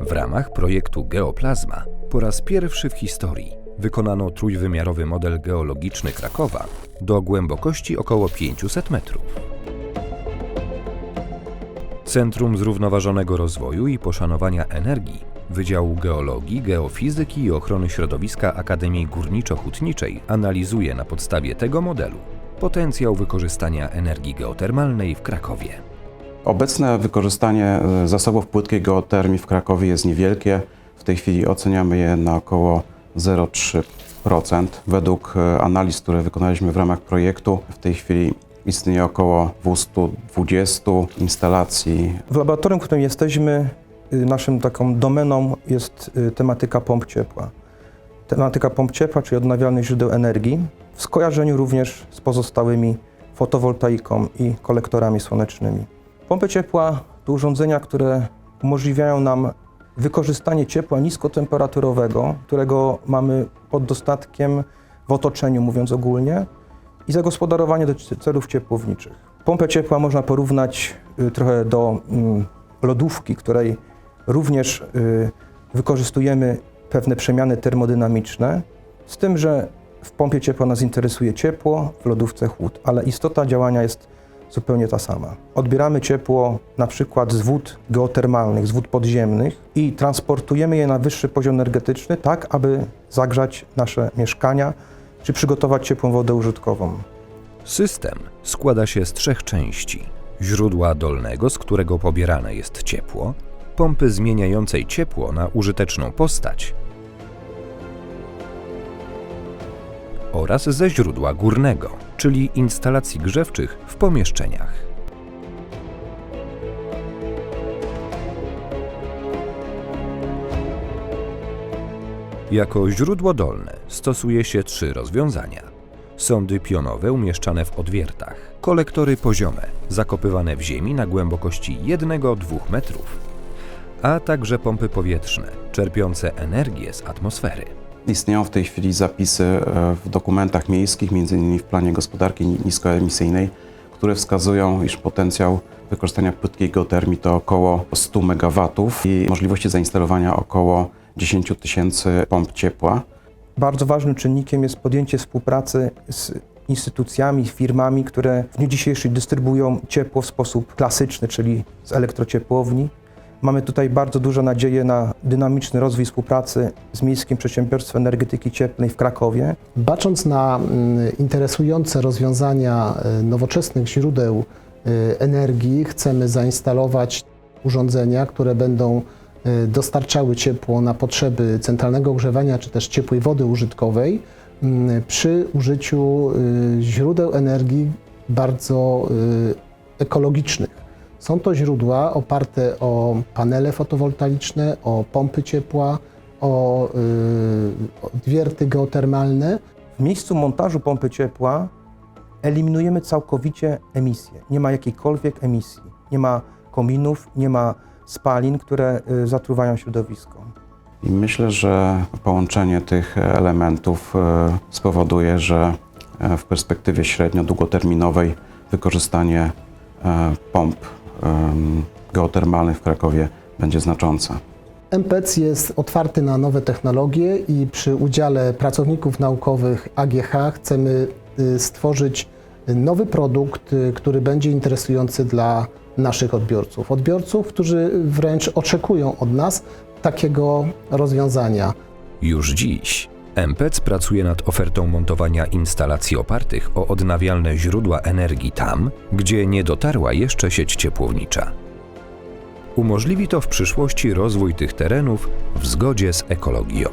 W ramach projektu Geoplazma po raz pierwszy w historii wykonano trójwymiarowy model geologiczny Krakowa do głębokości około 500 metrów. Centrum Zrównoważonego Rozwoju i Poszanowania Energii Wydziału Geologii, Geofizyki i Ochrony Środowiska Akademii Górniczo-Hutniczej analizuje na podstawie tego modelu potencjał wykorzystania energii geotermalnej w Krakowie. Obecne wykorzystanie e, zasobów płytkiej geotermii w Krakowie jest niewielkie. W tej chwili oceniamy je na około 0,3%. Według e, analiz, które wykonaliśmy w ramach projektu, w tej chwili istnieje około 220 instalacji W laboratorium, w którym jesteśmy, y, naszym taką domeną jest y, tematyka pomp ciepła. Tematyka pomp ciepła, czyli odnawialnych źródeł energii, w skojarzeniu również z pozostałymi fotowoltaiką i kolektorami słonecznymi. Pompy ciepła to urządzenia, które umożliwiają nam wykorzystanie ciepła niskotemperaturowego, którego mamy pod dostatkiem w otoczeniu, mówiąc ogólnie, i zagospodarowanie do celów ciepłowniczych. Pompę ciepła można porównać y, trochę do mm, lodówki, której również y, wykorzystujemy pewne przemiany termodynamiczne, z tym, że w pompie ciepła nas interesuje ciepło, w lodówce chłód, ale istota działania jest zupełnie ta sama. Odbieramy ciepło na przykład z wód geotermalnych, z wód podziemnych i transportujemy je na wyższy poziom energetyczny, tak aby zagrzać nasze mieszkania czy przygotować ciepłą wodę użytkową. System składa się z trzech części: źródła dolnego, z którego pobierane jest ciepło, pompy zmieniającej ciepło na użyteczną postać oraz ze źródła górnego, czyli instalacji grzewczych w pomieszczeniach. Jako źródło dolne stosuje się trzy rozwiązania. Sądy pionowe umieszczane w odwiertach, kolektory poziome zakopywane w ziemi na głębokości 1-2 metrów, a także pompy powietrzne czerpiące energię z atmosfery. Istnieją w tej chwili zapisy e, w dokumentach miejskich, m.in. w planie gospodarki ni- niskoemisyjnej, które wskazują, iż potencjał wykorzystania płytkiej geotermii to około 100 MW i możliwości zainstalowania około 10 tysięcy pomp ciepła. Bardzo ważnym czynnikiem jest podjęcie współpracy z instytucjami, firmami, które w dniu dzisiejszym dystrybuują ciepło w sposób klasyczny, czyli z elektrociepłowni. Mamy tutaj bardzo duże nadzieje na dynamiczny rozwój współpracy z Miejskim Przedsiębiorstwem Energetyki Cieplnej w Krakowie. Bacząc na mm, interesujące rozwiązania e, nowoczesnych źródeł e, energii, chcemy zainstalować urządzenia, które będą e, dostarczały ciepło na potrzeby centralnego ogrzewania czy też ciepłej wody użytkowej mm, przy użyciu źródeł energii bardzo ekologicznych. Są to źródła oparte o panele fotowoltaiczne, o pompy ciepła, o y, odwierty geotermalne. W miejscu montażu pompy ciepła eliminujemy całkowicie emisję. Nie ma jakiejkolwiek emisji. Nie ma kominów, nie ma spalin, które y, zatruwają środowisko. I myślę, że połączenie tych elementów e, spowoduje, że e, w perspektywie średnio-długoterminowej wykorzystanie e, pomp geotermalnych w Krakowie będzie znaczące. MPEC jest otwarty na nowe technologie i przy udziale pracowników naukowych AGH chcemy y, stworzyć nowy produkt, y, który będzie interesujący dla naszych odbiorców. Odbiorców, którzy wręcz oczekują od nas takiego rozwiązania. Już dziś MPC pracuje nad ofertą montowania instalacji opartych o odnawialne źródła energii tam, gdzie nie dotarła jeszcze sieć ciepłownicza. Umożliwi to w przyszłości rozwój tych terenów w zgodzie z ekologią.